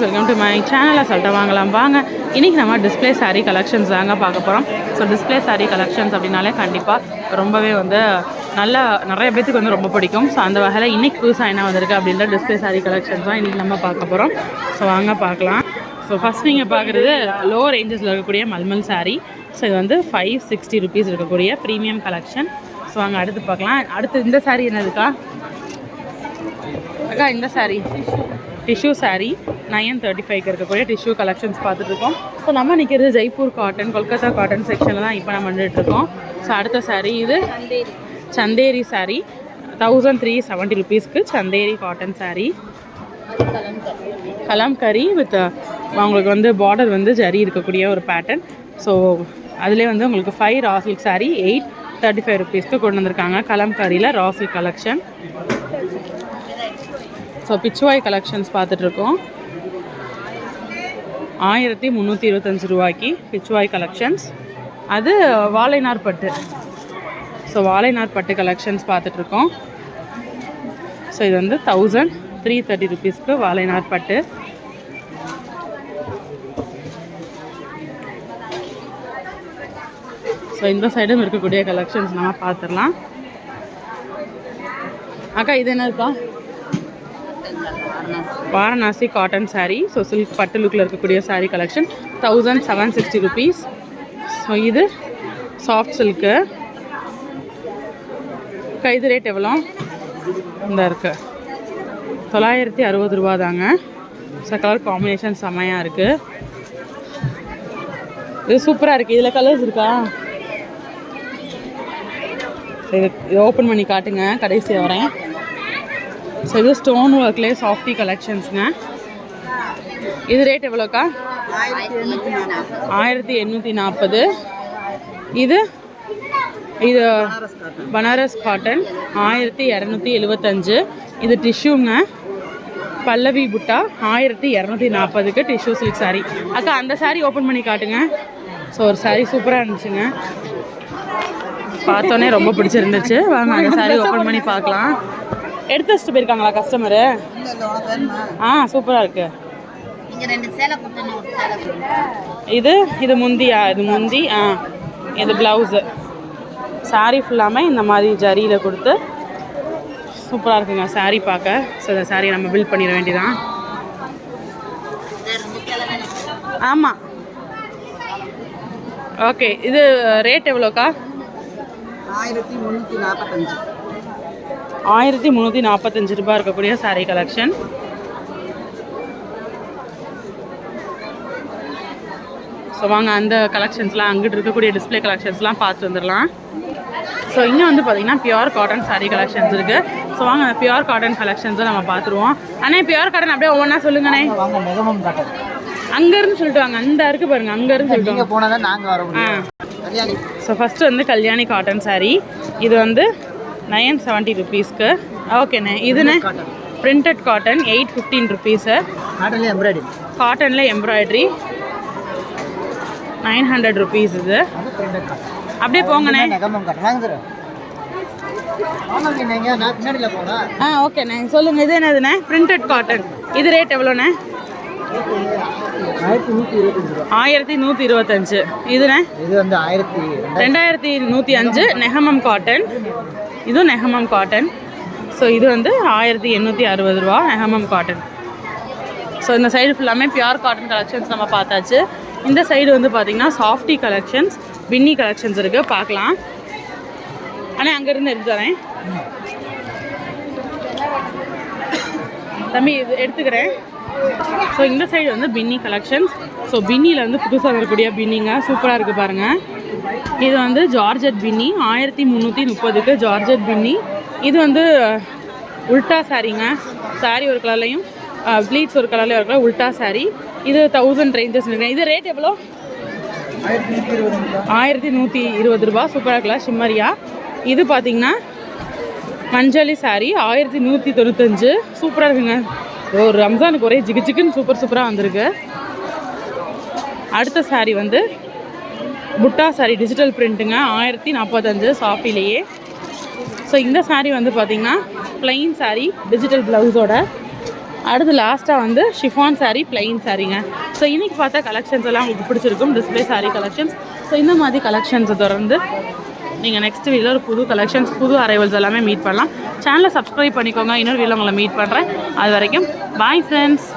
Friends welcome to my சேனலில் சொல்லிட்டு வாங்கலாம். வாங்க. இன்றைக்கி நம்ம டிஸ்ப்ளே சாரீ கலெக்ஷன்ஸ் தாங்க பார்க்க போகிறோம் ஸோ டிஸ்ப்ளே சாரீ கலெக்ஷன்ஸ் அப்படின்னாலே கண்டிப்பாக ரொம்பவே வந்து நல்ல நிறைய பேத்துக்கு வந்து ரொம்ப பிடிக்கும். ஸோ அந்த வகையில் இன்றைக்கி புதுசாக என்ன வந்திருக்கு அப்படின்ற டிஸ்ப்ளே சாரீ கலெக்ஷன்ஸ் தான் இன்றைக்கி நம்ம பார்க்க போகிறோம் ஸோ வாங்க பார்க்கலாம். ஸோ ஃபஸ்ட் நீங்கள் பார்க்குறது லோ ரேஞ்சஸில் இருக்கக்கூடிய மல்மல் சாரீ ஸோ இது வந்து ஃபைவ் சிக்ஸ்டி ருபீஸ் இருக்கக்கூடிய ப்ரீமியம் கலெக்ஷன் ஸோ வாங்க அடுத்து பார்க்கலாம். அடுத்து இந்த சாரீ என்னதுக்கா? அக்கா இந்த sari tissue saree nine thirty ஃபைவ்க்கு இருக்கக்கூடிய டிஷ்யூ கலெக்ஷன்ஸ் பார்த்துட்ருக்கோம். ஸோ நம்ம நிற்கிறது ஜெய்ப்பூர் காட்டன் கொல்கத்தா காட்டன் செக்ஷனில் தான் இப்போ நம்ம வந்துட்டுருக்கோம் ஸோ அடுத்த saree இது Chanderi saree. Thousand three seventy ருபீஸ்க்கு Chanderi cotton saree. Kalamkari with அவங்களுக்கு வந்து பார்டர் வந்து ஜரி இருக்கக்கூடிய ஒரு பேட்டர்ன் ஸோ அதிலே வந்து உங்களுக்கு five raw silk silk eight thirty five ருபீஸ்க்கு கொண்டு வந்திருக்காங்க. கலம்கரியில் raw collection so Pichwai collections பார்த்துட்ருக்கோம். ஆயிரத்தி முந்நூற்றி இருபத்தஞ்சு ரூபாய்க்கு பிச்சுவாய் கலெக்ஷன்ஸ் அது வாழைநார் பட்டு. ஸோ வாழைநார் பட்டு கலெக்ஷன்ஸ் பார்த்துட்ருக்கோம். ஸோ இது வந்து தௌசண்ட் த்ரீ தேர்ட்டி ருபீஸ்க்கு வாழைநார் பட்டு. ஸோ இந்த சைடும் இருக்கக்கூடிய கலெக்ஷன்ஸ் நம்ம பார்த்துடலாம். அக்கா இது என்னதுக்கா? Varanasi cotton sari so silk பட்டு லுக்கில் இருக்கக்கூடிய sari collection thousand seven sixty rupees so இது சாஃப்ட் சில்க்கு கைது ரேட் எவ்வளோ? இந்த இருக்குது தொள்ளாயிரத்தி அறுபது ரூபா தாங்க. ஸோ கலர் காம்பினேஷன் செம்மையாக இருக்குது இது சூப்பராக இருக்குது இதில் கலர்ஸ் இருக்கா? இது இது ஓப்பன் பண்ணி காட்டுங்க. கடைசியாக வரேன். ஸோ இது ஸ்டோன் ஒர்க்லேயே சாஃப்டி கலெக்ஷன்ஸுங்க இது ரேட் எவ்வளோக்கா? ஆயிரத்தி எண்ணூற்றி நாற்பது. இது? இது பனாரஸ் காட்டன் ஆயிரத்தி இரநூத்தி எழுபத்தஞ்சு இது டிஷ்யூங்க பல்லவி புட்டா ஆயிரத்தி இரநூத்தி நாற்பதுக்கு டிஷ்யூ சில்க் saree. அக்கா அந்த saree ஓப்பன் பண்ணி காட்டுங்க. ஸோ ஒரு saree சூப்பராக இருந்துச்சுங்க. பார்த்தோன்னே ரொம்ப பிடிச்சிருந்துச்சு. வாங்க அந்த saree ஓப்பன் பண்ணி பார்க்கலாம். எடுத்து வச்சுட்டு போயிருக்காங்களா கஸ்டமரு ஆ சூப்பராக இருக்கு. இது இது முந்தியா? இது முந்தி ஆ. இது ப்ளவுஸு saree ஃபுல்லாமே இந்த மாதிரி ஜரியில் கொடுத்து சூப்பராக இருக்குங்க. Saree பார்க்க. ஸோ இந்த saree நம்ம பில்ட் பண்ணிட வேண்டியதான் ஆமாம் ஓகே இது ரேட் எவ்வளோக்கா? ஆயிரத்தி முந்நூற்றி நாற்பத்தஞ்சு ஆயிரத்தி முந்நூற்றி நாற்பத்தஞ்சு ரூபாய் இருக்கக்கூடிய saree கலெக்ஷன் ஸோ வாங்க அந்த கலெக்ஷன்ஸ்லாம் அங்கிட்டு இருக்கக்கூடிய டிஸ்ப்ளே கலெக்ஷன்ஸ்லாம் பார்த்து வந்துடலாம். ஸோ இங்கே வந்து பார்த்தீங்கன்னா பியூர் காட்டன் saree கலெக்ஷன்ஸ் இருக்குது ஸோ வாங்க பியூர் காட்டன் கலெக்ஷன்ஸை நம்ம பார்த்துருவோம். அண்ணே பியூர் காட்டன் அப்படியே ஒவ்வொன்றா சொல்லுங்கண்ணே. அங்கேருந்து சொல்லிட்டு வாங்க. அந்த இருக்கு பாருங்க அங்கேருந்து சொல்லிட்டு போனால் தான் நாங்கள் வர ஆ. முடியும் கல்யாணி. ஸோ ஃபஸ்ட்டு வந்து கல்யாணி காட்டன் saree. இது வந்து நைன் செவன்ட்டி ருபீஸ்க்கு. ஓகேண்ணே இதுண்ணே printed cotton eight fifteen rupees காட்டன்லேயே embroidery காட்டனில் எம்ப்ராய்டரி நைன் ஹண்ட்ரட் ருபீஸ் இது. அப்படியே போங்கண்ணே. ஆ ஓகேண்ணே சொல்லுங்கள் இது என்னதுண்ணே? பிரிண்டட் காட்டன் இது ரேட் எவ்வளோண்ணே? ஆயிரத்தி நூற்றி இருபத்தஞ்சு இதுண்ணே இது வந்து ஆயிரத்தி ரெண்டாயிரத்தி நூற்றி அஞ்சு நெஹமம் காட்டன். இதுவும் நெஹமம் காட்டன். ஸோ இது வந்து ஆயிரத்தி எண்ணூற்றி அறுபது ரூபா நெஹமம் காட்டன். ஸோ இந்த சைடு ஃபுல்லாமே பியூர் காட்டன் கலெக்ஷன்ஸ் நம்ம பார்த்தாச்சு. இந்த சைடு வந்து பார்த்திங்கன்னா சாஃப்டி கலெக்ஷன்ஸ் பின்னி கலெக்ஷன்ஸ் இருக்குது பார்க்கலாம். ஆனால் அங்கேருந்து எடுத்து தரேன் தம்பி இது எடுத்துக்கிறேன். ஸோ இந்த சைடு வந்து பின்னி கலெக்ஷன்ஸ் ஸோ பின்னியில் வந்து புதுசாக வரக்கூடிய பின்னிங்க சூப்பராக இருக்குது பாருங்கள் இது வந்து ஜார்ஜட் பின்னி ஆயிரத்தி முந்நூற்றி முப்பதுக்கு ஜார்ஜட் பின்னி இது வந்து உல்டா சாரீங்க. சாரீ ஒரு கலர்லையும் ப்ளீட்ஸ் ஒரு கலர்லையும் கலர் உல்டா saree. இது தௌசண்ட் ரேஞ்சஸ் இது ரேட் எவ்வளோ? ஆயிரத்தி நூற்றி இருபது ரூபா. சூப்பராக இருக்கலாம் ஷிம்மரியா இது பார்த்தீங்கன்னா மஞ்சளி saree ஆயிரத்தி நூற்றி தொண்ணூத்தஞ்சு. சூப்பராக இருக்குங்க. ஒரு ரம்ஜானுக்கு ஒரே ஜிகு ஜிகுன்னு சூப்பர் சூப்பராக வந்திருக்கு. அடுத்த saree வந்து புட்டா saree டிஜிட்டல் பிரிண்ட்டுங்க ஆயிரத்தி நாற்பத்தஞ்சு சாஃபிலேயே ஸோ இந்த saree வந்து பார்த்தீங்கன்னா ப்ளைன் saree டிஜிட்டல் ப்ளவுஸோட அடுத்து லாஸ்ட்டாக வந்து ஷிஃபான் saree plain சாரீங்க ஸோ இன்றைக்கி பார்த்தா கலெக்ஷன்ஸ் எல்லாம் உங்களுக்கு பிடிச்சிருக்கும். டிஸ்ப்ளே saree கலெக்ஷன்ஸ் ஸோ இந்த மாதிரி கலெக்ஷன்ஸை தொடர்ந்து நீங்கள் நெக்ஸ்ட் வீடியோவில் ஒரு புது கலெக்ஷன்ஸ் புது அரைவல்ஸ் எல்லாமே மீட் பண்ணலாம். சேனலை சப்ஸ்கிரைப் பண்ணிக்கோங்க. இன்னொரு வீடியோவில் உங்களை மீட் பண்ணுறேன் அது வரைக்கும் பாய் ஃப்ரெண்ட்ஸ்